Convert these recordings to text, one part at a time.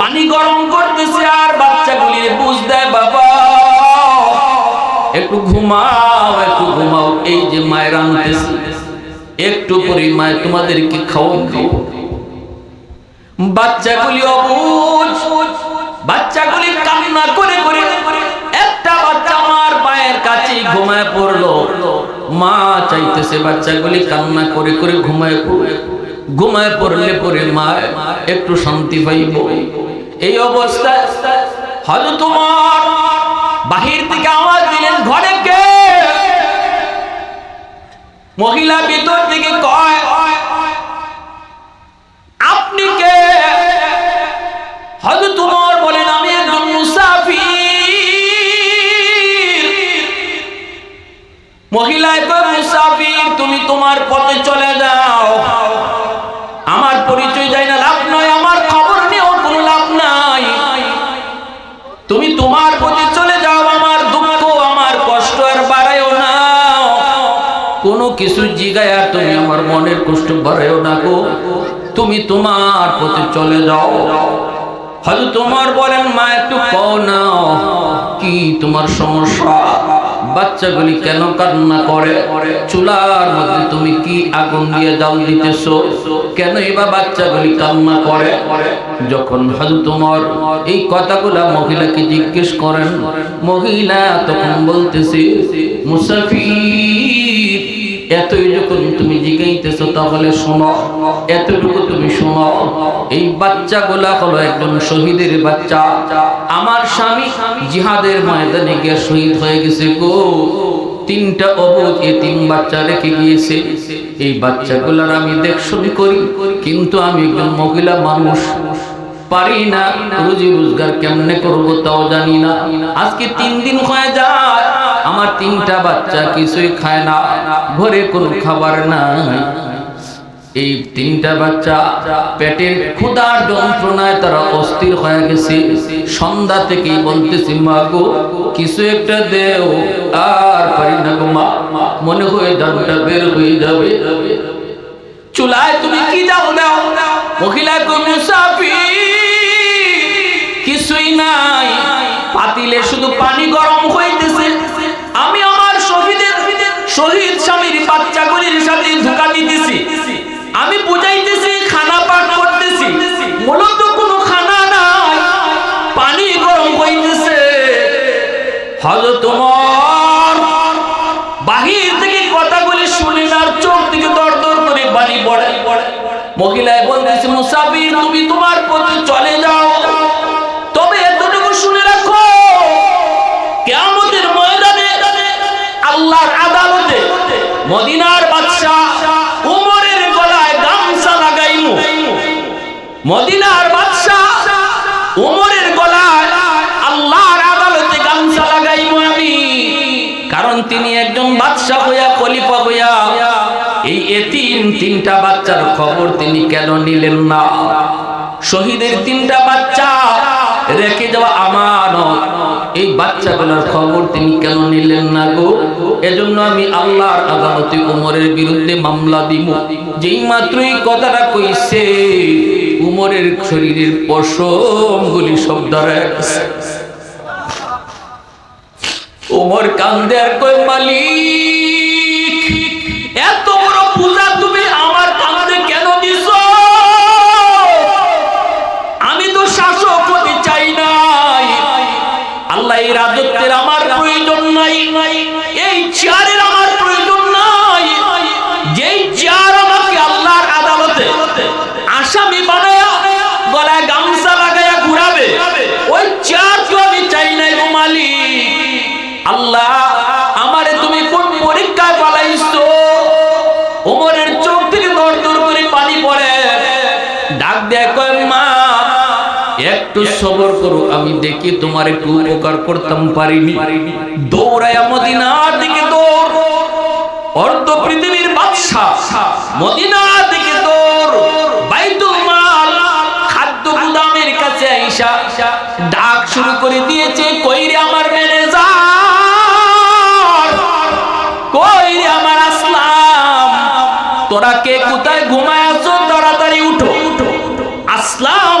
পানি গরম করতেছে আর বাচ্চাগুলি বুঝ দেয়, বাবা, একটু ঘুমাও একটু ঘুমাও। এই যে মায়ের আনতেছে, একটু পরে মায়ের তোমাদেরকে খাওয়ান দিব বাচ্চাগুলি অবুঝ বাচ্চাগুলি কান্না করে করে একটা বাচ্চা আমার পায়ের কাছে ঘুমায় পড়ল। মা চাইতেছে বাচ্চাগুলি কান্না করে করে ঘুমায় ঘুমায় পড়লে পরে মা একটু শান্তি পাইব। এই অবস্থায় হয়তো তোমার বাহির থেকে আওয়াজ দিলেন ঘরে কে? মহিলা ভিতর থেকে তুমি তোমার প্রতি চলে যাও, আমার দুঃখ, আমার কষ্ট আর বাড়ায়ও না। কোনো কিছু জিগায় আর তুমি আমার মনের কষ্ট বাড়াইও না গো। তুমি তোমার প্রতি চলে যাও। হয়তো তোমার বলেন, মা, একটু কও না, কি তোমার সমস্যা? বাচ্চাগুলি কেন কান্না করে? চুলার মধ্যে তুমি কি আগুন দিয়ে জাল দিতেছ? কেন এবার বাচ্চাগুলি কান্না করে? যখন হাজু তোমার এই কথাগুলা মহিলাকে জিজ্ঞেস করেন, মহিলা তখন বলতেছে, মুসাফির এতই যখন তুমি জিগাইতেছো, তাহলে শোনো, এতটুকু তুমি শোনো। এই বাচ্চাগুলা হলো একজন শহীদের বাচ্চা। আমার স্বামী জিহাদের ময়দানে গিয়ে শহীদ হয়ে গেছে গো। তিনটা অবুধ তিন বাচ্চা রেখে গিয়েছে। এই বাচ্চাগুলার আমি দেখশুনি করি, কিন্তু আমি একজন মহিলা মানুষ। পারি না রুজি রোজগার কেমনে করব তাও জানি না। আজকে তিন দিন হয়ে যায়। আমার তিনটা বাচ্চা কিছুই খায় না, ঘরে কোনো খাবার নাই। এই তিনটা বাচ্চা পেটের ক্ষুধার যন্ত্রণায় তারা অস্থির হয়ে গেছে। সন্ধ্যা থেকেই বলতেছি, মা গো, কিছু একটা দেও। আর পারি না গো, মা, মনে হয় জানটা বের হয়ে যাবে। চুলায় তুমি কি দাও দাও মহিলা কো মুসাফির? কিছুই নাই। পাতিলে শুধু পানি গরম শহীদের শহীদ স্বামীর বাচ্চাগুলির সাথে ধোকা দিতেছি। আমি বুঝাইতেছি, খানা পান করতেছি। মূলত কোনো খানা নাই, পানি গরম হইতেছে। হয়তো তোমার বাহির থেকে কথাগুলি শুনে আর চোখ থেকে দর দর করে বাড়ি পড়ে। মহিলায় বলতেছে, মুসাফির, তুমি তোমার পথে কারণ তিনি একজন বাদশাহ হইয়া খলিফা হইয়া এই এতিম তিনটা বাচ্চার খবর তিনি কেন নিলেন না? শহীদের তিনটা বাচ্চা রেখে যাওয়া আমানত। এই বাচ্চাগুলোর খবর তিনি কেন নিলেন না গো? এজন্য আমি আল্লাহর আদালতে উমরের বিরুদ্ধে মামলা দিব। যেই মাত্রই কথাটা কইছে, উমরের শরীরের পশমগুলি সব দাঁড়ায় উমর কান্দে আর কই মালিক, এত বড় পূজা তুমি আমার কেন দিছ? আমি তো শাসক হতে চাই নাই। আল্লাহ এই রাজত্বের আমার প্রয়োজন নাই। এই চেয়ারের আমার প্রয়োজন নাই। যেই চেয়ার আমাকে আল্লাহর আদালতে আসামি বানায়া গলায় গামছা লাগাইয়া ঘুরাবে, ওই চেয়ার একটু সবর করো, আমি দেখি তোমার একটু উপকার করতাম পারিনি। দৌড়ায় মদিনার দিকে দৌড়, অর্ধ পৃথিবীর বাদশাহ মদিনার দিকে দৌড়, বাইতুল মাল, খাদ্য গুদামের কাছে আইসা ডাক শুরু করে দিয়েছে, কইরে আমার ম্যানেজার, কইরে আমার আসলাম, তোরা কে কোথায় ঘুমায় আছো? তাড়াতাড়ি উঠো। আসলাম।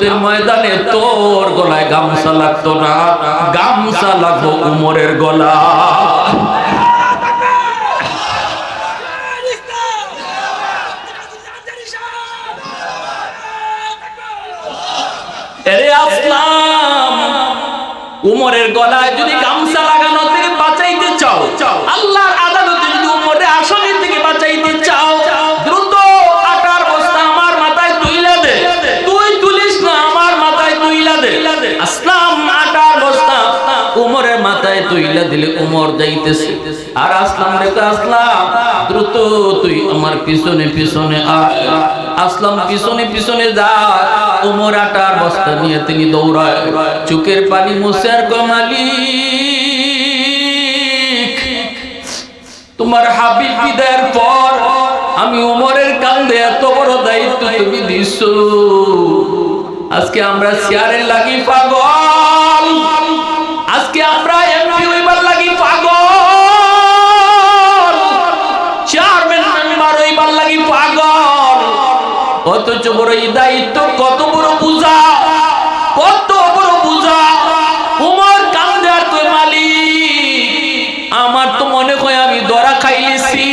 কেয়ামতের ময়দানে তোর গলায় গামছা লাগতো না। গামছা লাগতো উমরের গলা। আসলাম। উমরের গলায় যদি মাথায় দিলে উমর যাইতেছে। আর আসলাম রেখে আসলাম। দ্রুত তুই আমার পিছনে পিছনে আসলাম পিছনে পিছনে যা। উমর আটার বস্তা নিয়ে তিনি দৌড়ায়। চুকের পানি মুছে আর কমালি তোমার হাবিব বিদায়ের পর আমি উমরের কান্দে এত বড় দায়িত্ব তুমি দিছ। আজকে আমরা চেয়ারের লাগি পাগল। আজকে আমরা অথচ বড় এই দায়িত্ব, কত বড় বুঝা কত বড় বুঝা উমর কান্দে আর কই মালিক, আমার তো মনে হয় আমি দরা খাইলিছি।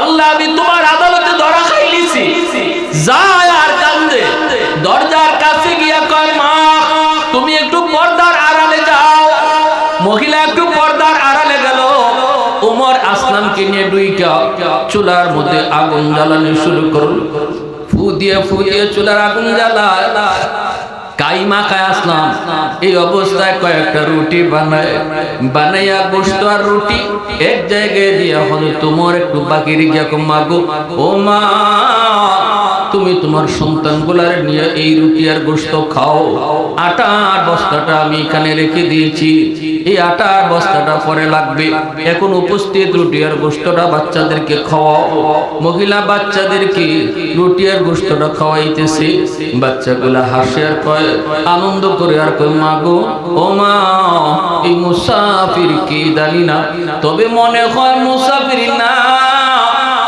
আল্লাহ, আমি তোমার আদালতে দরা খাইলিছি। যায় আর কান্দে দরজার কাছে গিয়া কয়, মা, তুমি একটু পর্দার আড়ালে যাও। মহিলা একটু পর্দার আড়ালে গেল। উমর আসলামকে নিয়ে ডুইকা চুলার মধ্যে আগুন জ্বালানো শুরু করল। ফু দিয়ে ফু দিয়ে চুলার আগুন জ্বালায়। কাইমা খায় আসলাম, এই অবস্থায় কয়েকটা রুটি বানায়। বানাইয়া গোস্ত আর রুটি এক জায়গায় দিয়ে হলে তোমার একটু বাকি গিয়া মাগো। ও মা তুমি তোমার সন্তানগুলার নিয়ে এই রুটি আর গোস্ত খাও। আটা আর বস্তাটা আমি এখানে রেখে দিয়েছি। এই আটা আর বস্তাটা পরে লাগবে। এখন উপস্থিত রুটি আর গোস্তটা বাচ্চাদেরকে খাওয়াও। মহিলা বাচ্চাদেরকে রুটি আর গোস্তটা খাওয়াইতেছে। বাচ্চাগুলা হাসে আর কয়, আনন্দ করে আর কয় মাগো ও মা, এই মুসাফির কি জানি না। তবে মনে হয় মুসাফির না।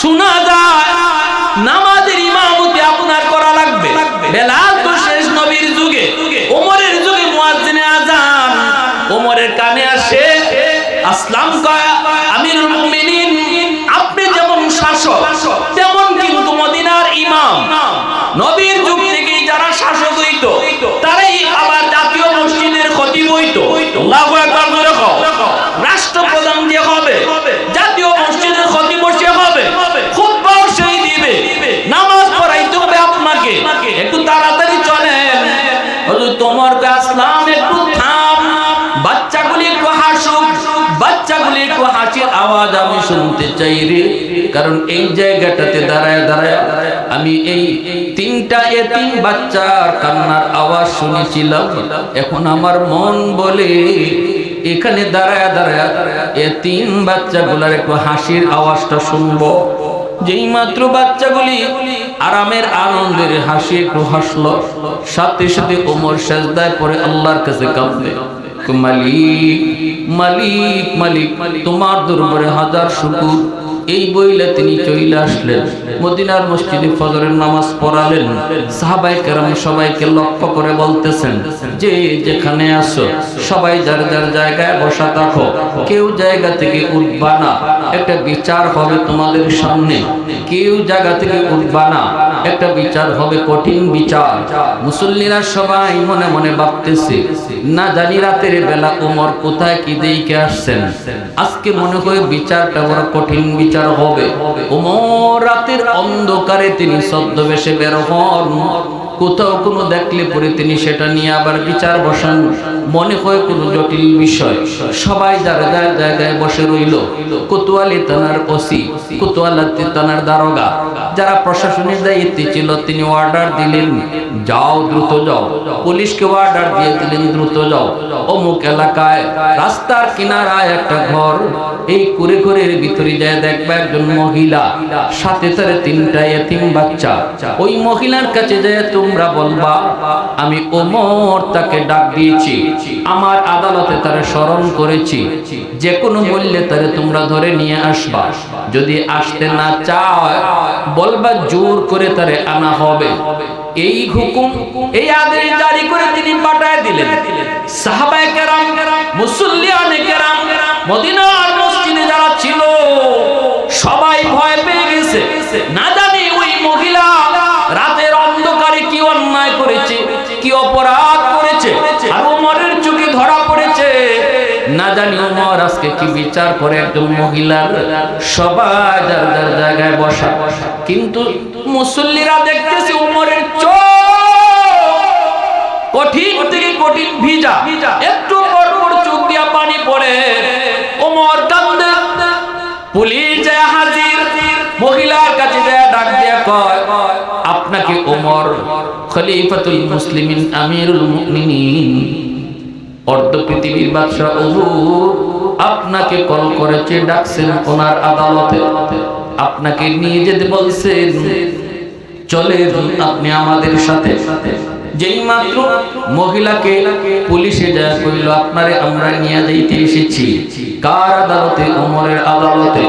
শোনা যায়, নামাজের ইমামতি আপনার করা লাগবে। বেলাল তো শেষ নবীর যুগে, ওমরের যুগে মুয়াজ্জিনে আজান ওমরের কানে আসে, আসলাম কয়, আমিরুল মুমিনিন, আপনি যেমন শাসক, তেমন কিন্তু মদিনার ইমাম। নবীর যুগ থেকেই যারা শাসক হইতো তারাই আবার জাতীয় মসজিদের খতিব হইতো। আল্লাহু একটু হাসির আওয়াজ আমি শুনতে চাই রে। কারণ এই জায়গাটাতে দাঁড়ায় দাঁড়ায় আমি এই তিনটা, এ তিন বাচ্চার কান্নার আওয়াজ শুনেছিলাম। এখন আমার মন বলে এখানে দাঁড়ায় দাঁড়ায় এ তিন বাচ্চাগুলার একটু হাসির আওয়াজটা শুনব। যেই মাত্র বাচ্চাগুলি আরামের আনন্দের হাসি একটু হাসলো, সাথে সাথে ওমর সাজদায় পরে আল্লাহর কাছে কাঁদবে। মালিক মালিক মালিক, তোমার দরবারে হাজার শুকুর। এই বইলে তিনি চলে আসলেন। মদিনার মসজিদে ফজরের নামাজ পড়ালেন। সাহাবাই কেরাম সবাইকে লক্ষ্য করে বলতেছেন, যে যেখানে আসো সবাই যার যার জায়গায় বসা থাকো। কেউ জায়গা থেকে উঠবা না। একটা বিচার হবে তোমাদের সামনে। কেউ জায়গা থেকে উঠবা না। একটা বিচার হবে, কঠিন বিচার। মুসল্লিরা সবাই মনে মনে ভাবতেছে, না জানি রাতের বেলা উমর কোথায় কি দিকে আসছেন। আজকে মনে হয় বিচারটা বড় কঠিন বিচার হবে। উমর রাতের অন্ধকারে তিনি ছদ্মবেশে বের হন। কোথাও কোনো দেখলে পরে তিনি সেটা নিয়ে আবার বিচার বসান। মনে হয় কোনো জটিল বিষয়। সবাই যার যার জায়গায় বসে রইল। কোতোয়ালি থানার ওসি, কোতোয়ালি থানার দারোগা। যারা প্রশাসনের দায়িত্বে ছিল, তিনি অর্ডার দিলেন, যাও, দ্রুত যাও। পুলিশকে অর্ডার দিয়ে দিলেন, দ্রুত যাও। অমুক এলাকায় রাস্তার কিনারায় একটা ঘর। এই কুড়ে ঘরের ভিতরে যায় দেখবে একজন মহিলা। সাথে তার তিনটা এতিম বাচ্চা। ওই মহিলার কাছে যায় তোমরা বলবা, আমি ওমর তাকে ডাক দিয়েছি। আমার আদালতে তারে স্মরণ করেছি। যে কোনো মূল্যে তারে তোমরা ধরে নিয়ে আসবা। যদি আসতে না চায়, বলবা জোর করে তারে আনা হবে। এই হুকুম, এই আদেশ জারি করে তিনি পাঠায় দিলেন। সাহাবায়ে কেরাম মুসল্লিয়ানে কেরাম, মদিনার মসজিদে যারা ছিল, সবাই ভয় পেয়ে গেছে। না না জানি ওমর আজকে কি বিচার করে একজন মহিলার সবাই যার যার জায়গায় বসা। কিন্তু মুসল্লিরা দেখতেছে ওমরের চোখ কঠিন থেকে কঠিন ভিজা। একটু পর পর চোখ দিয়া পানি পড়ে। ওমর কান্দে। পুলিশ যায় হাজির। মহিলার কাছে যায় ডাক দিয়া কয়, আপনাকে ওমর খলিফাতুল মুসলিমিন আমিরুল মুমিনিন অর্ধ পৃথিবীর বাদশাহ আপনাকে কল করেছে, ডাকছেন ওনার আদালতে। আপনাকে নিয়ে যেতে বলছেন, চলেন আপনি আমাদের সাথে। যেই মাত্র পুলিশে কইল, আপনারে আমরা নিয়ে যাইতে এসেছি। কার আদালতে? ওমরের আদালতে।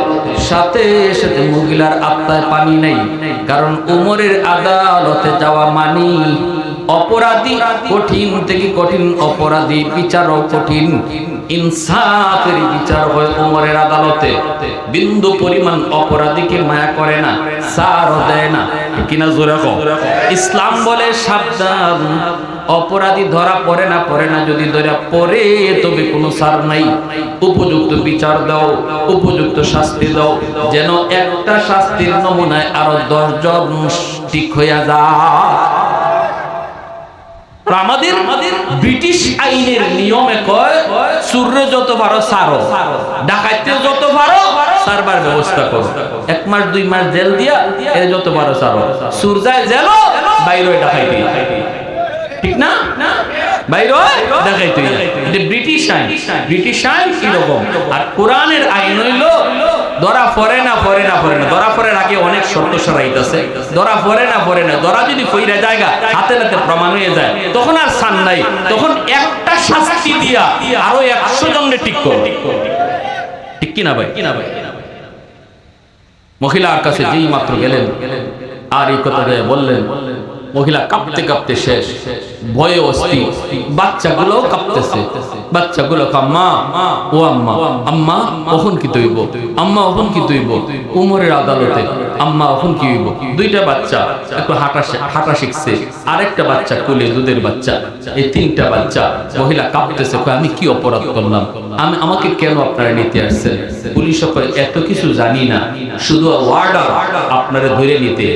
সাথে সাথে মহিলার পানি নেই, কারণ ওমরের আদালতে যাওয়া মানি অপরাধী কঠিন থেকে কঠিন অপরাধী বিচারও কঠিন। ইনসাফের বিচার হয় ওমরের আদালতে। বিন্দু পরিমাণ অপরাধীকে মায়া করে না, সারও দেয় না। কিনা জোরে ইসলাম বলে সাবধান। অপরাধী ধরা পড়ে না পড়ে না, যদি ধরা পড়ে তবে কোনো সার নাই। উপযুক্ত বিচার দাও, উপযুক্ত শাস্তি দাও। যেন একটা শাস্তির নমুনায় আরও দশজন ঠিক হইয়া যায়। আমাদের ব্রিটিশ আইনের নিয়মে কয় সূর্য যত পারো সারো ডাকাইতে যত পারো সারবার ব্যবস্থা করো। এক মাস, দুই মাস জেল দিয়া এর যত পারো সারো সূর্যায় জেল বাইরে ডাকাইতে ঠিক না? বাইরে এটা ব্রিটিশ আইন। ব্রিটিশ আইন এরকম আর কোরআনের আইন হইল ধরা পড়ে না পড়ে না পড়ে না ধরা পড়ার আগে অনেক শর্ত সরাইতেছে ধরা পড়ে না পড়ে না ধরা যদি কইরা জায়গা হাতে হাতে প্রমাণ হয়ে যায়, তখন আর সান নাই। তখন একটা শাস্তি দিয়া আরও একশো জনকে ঠিক করো ঠিক কিনা ভাই? কিনা ভাই মহিলার কাছে যেই মাত্র গেলেন, আর এই কথা বললেন, মহিলা কাঁপতে কাঁপতে শেষ শেষ। ভয়ে কাঁপতেছে। আম্মা ও আম্মা আম্মা কখন কি তৈব? আম্মা কখন কি তৈব? উমরের আদালতে, আম্মা কখন কি হইব? দুইটা বাচ্চা, একটু হাঁটা হাঁটা শিখছে। আরেকটা বাচ্চা, কোলে দুধের বাচ্চা। এই তিনটা বাচ্চা, মহিলা কাঁপতেছে আমি কি অপরাধ করলাম? আমি, আমাকে কেন আপনারা নিতে আসছেন? পুলিশ এত কিছু জানি না। শুধু ওয়ার্ডার আপনারা ধরে নিতে।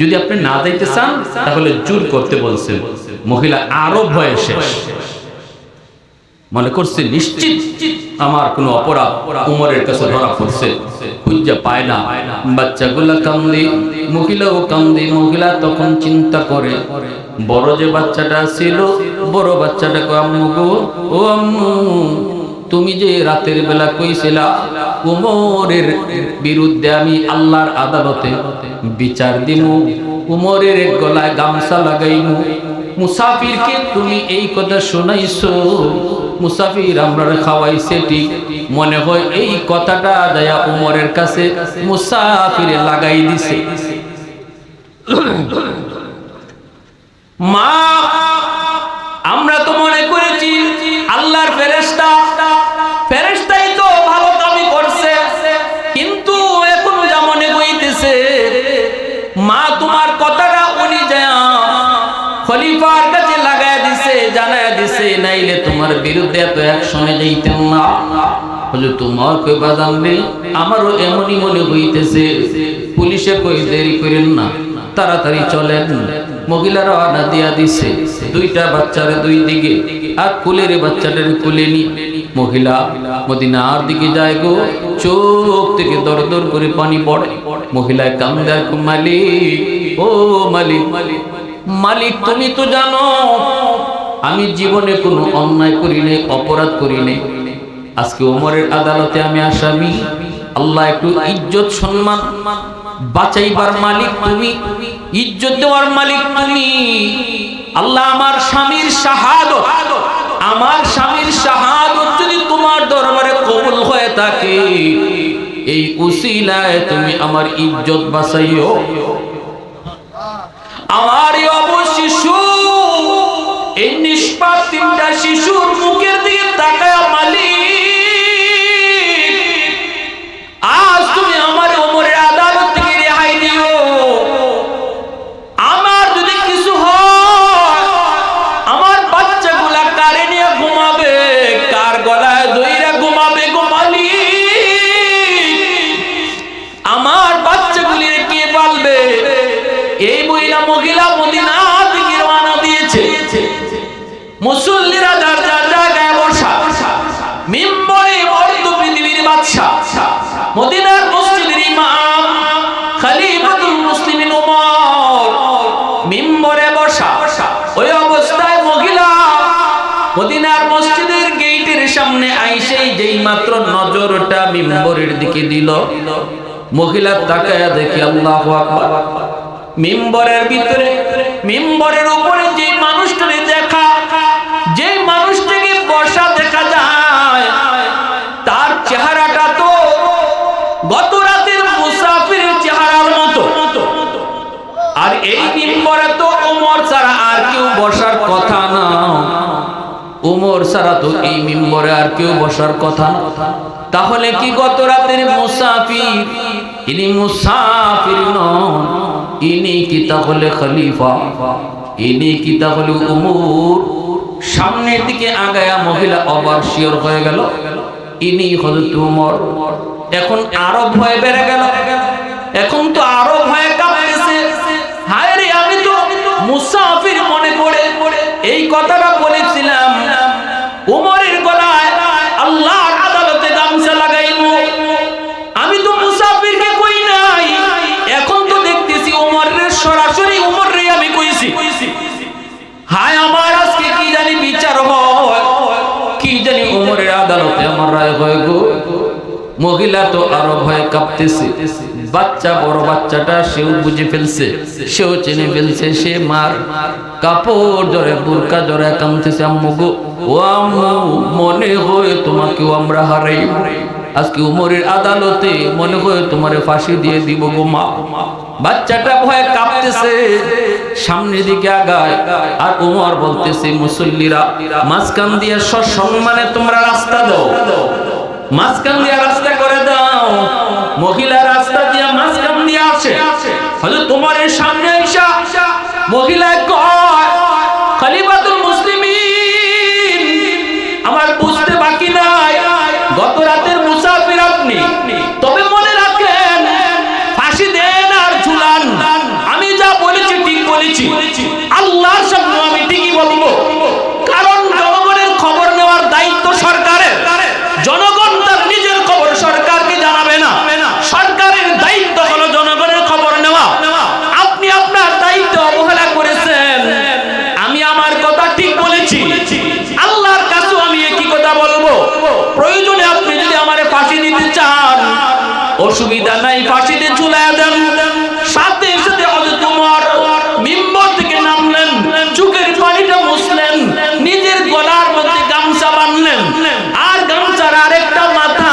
যদি আপনি না যাইতে চান, তাহলে জোর করতে বলছেন। মহিলা আরও ভয়ে শেষ মনে করছে, নিশ্চিত আমার কোনো অপরাধ উমরের কাছে ধরা পড়ছে। খুঁজা পায় না। বাচ্চাগুলা মহিলা তখন চিন্তা করে, বড় যে বাচ্চাটা ছিল, বড় আম্মু গো? ও আম্মু, তুমি যে রাতের বেলা কইছিলা, উমরের বিরুদ্ধে আমি আল্লাহর আদালতে বিচার দিমু, উমরের গলায় গামছা লাগাইমু মুসাফিরকে তুমি এই কথা শোনাইছো। মুসাফির আমরা খাওয়াইছে ঠিক। মনে হয় এই কথাটা দয়া উমরের কাছে মুসাফিরে লাগাই দিছে। মা, আমরা তো খলিফার কাছে লাগায় দিছে, জানায় দিছে, নাইলে তোমার বিরুদ্ধে এত অ্যাকশনে যাইতেন না। তোমার কই রে আমারও এমনই মনে হইতেছে। পুলিশে কই দেরি করেন না, তাড়াতাড়ি চলেন। মহিলারা আনা দিয়া দিছে, দুইটা বাচ্চারে দুই দিকে, আর কুলের বাচ্চাটার কুলে নি মহিলা মদিনার দিকে যায় গো, চোখ থেকে দর দর করে পানি পড়ে। মহিলায় কান্দার মালিক, ও মালিক মালিক তুমি তো জানো, আমি জীবনে কোনো অন্যায় করি নাই, অপরাধ করি নাই। আজকে ওমরের আদালতে আমি আসামি। আল্লাহ একটু ইজ্জত, সম্মান বাঁচাইবার মালিক তুমি। ইজ্জত দেওয়ার মালিক তুমি। আল্লাহ আমার স্বামীর শাহাদত, আমার স্বামীর শাহাদত যদি তোমার দরবারে কবুল হয়ে থাকে, এই উসিলায় তুমি আমার ইজ্জত বাঁচাইও। আমার অবশিশু এই নিষ্পাপ তিনটা শিশুর মহিলা মহিলা মদিনা রওনা দিয়েছে। মুসল্লিরা যার যার জায়গায় বসা, মিম্বরে মর্দ পৃথিবীর বাদশা মদিনার মসজিদের ইমাম খলিফাতুল মুসলিমিন ওমর মিম্বরে বসা। ওই অবস্থায় মহিলা মদিনার মসজিদের গেটের সামনে আইসেই যেই মাত্র নজরটা মিম্বরের দিকে দিল। মহিলা তাকায়া দেখে আল্লাহু আকবার। মিম্বরের ভিতরে, মিম্বরের উপরে যে মানুষটাকে দেখা, যে মানুষটাকে বসা দেখা যায়, তার চেহারাটা তো গত রাতের মুসাফিরের চেহারার মতো। আর এই মিম্বরে তো ওমর ছাড়া আর কেউ বসার কথা না। ওমর ছাড়া তো এই মিম্বরে আর কেউ বসার কথা তাহলে কি গত রাতের মুসাফির? ইনি মুসাফির নন। ইনি কি তাহলে খলিফা? ইনি কি তাহলে উমর? সামনের দিকে আগায়া মহিলা অবার শিওর হয়ে গেল, ইনি হজরত উমর। এখন আরও ভয় বেড়ে গেল, এখন তো আরও ভয় কাঁপতেছে। হায় রে আমি তো মুসাফির মনে করে এই কথাটা বলেছিলাম আমার রায় হয় গো। মহিলা তো আরও ভয় কাঁপতেছে। বাচ্চা, বড় বাচ্চাটা সেও বুঝে ফেলছে, সেও চেনে ফেলছে, সে মার কাপড় জরে, বুরকা জরে কামতেছে। আম্মু গো, ও আম্মু, মনে হয় তোমাকেও আমরা হারাই আজকে উমরের আদালতে মনে হয় তোমারে ফাঁসি দিয়ে দিব গো মা। বাচ্চাটা ভয়ে কাঁপতেছে সামনের দিকে আগায়। আর উমর বলতেছে, মুসল্লিরা, মাঝখান দিয়ে সসম্মানে তোমরা রাস্তা দাও। মাঝখান দিয়ে রাস্তা করে দাও। মহিলা রাস্তা দিয়ে মাঝখান দিয়ে আসে। হয়তো তোমার সামনে আইসা মহিলা অসুবিধা নাই, ফাঁসিতে ঝুলায় দেন। সাথে সাথে হযরত ওমর মিম্বর থেকে নামলেন, চোখের পানিটা মুছলেন, নিজের গলার মধ্যে গামছা বাঁধলেন। আর গামছার আরেকটা মাথা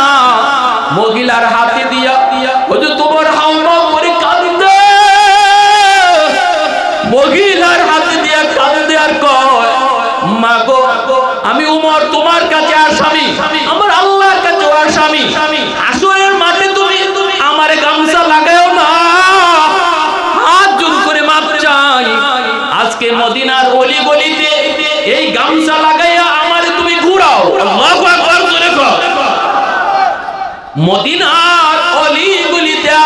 মহিলার হাতে দিয়া হযরত ওমর হাওমাও করে কাঁদতে। মহিলার হাতে দিয়া কাঁদতে আর কয়, মা গো, আমি উমর, তোমার কাছে আসামি আমার আল্লাহর কাছে আসামি তুমি আমার গামছা লাগাও না। হাত জোর করে মাপ চাই। আজকে মদিনার অলি গলিতে এই গামছা লাগাইয়া আমারে তুমি ঘুরাও। আল্লাহু আকবার, জোরে কও। মদিনার অলি গলিতে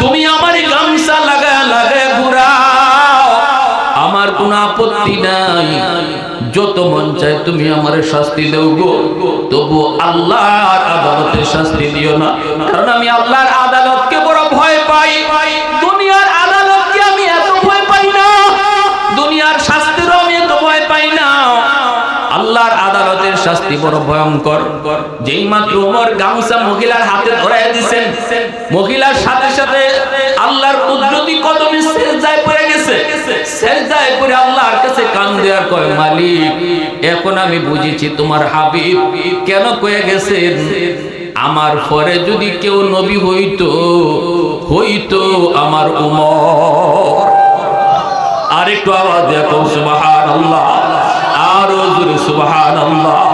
তুমি আমার গামছা লাগা লাগা ঘুরাও। আপত্তি নাই। যত মন চায় তুমি আমার শাস্তি দেও গো। তবু আল্লাহর আদালতে শাস্তি দিও না। কারণ আমি আল্লাহর শাস্তি বড় ভয়ঙ্কর। যেই মাত্র ওমর গামছা মহিলার হাতে ধরাই দিছেন, মহিলার সাথে সাথে আল্লাহর কুদরতি কদমে সেজদায় পড়ে গেছে। সেজদায় পড়ে আল্লাহর কাছে কান দেওয়ার কয়, মালিক, এখন আমি বুঝেছি তোমার হাবিব কেন কয়ে গেছেন? আমার পরে যদি কেউ নবী হইতো হইতো আমার উমর। আরেকটু আওয়াজ দেখো সুবহানাল্লাহ। আরও জোরে, সুবহানাল্লাহ।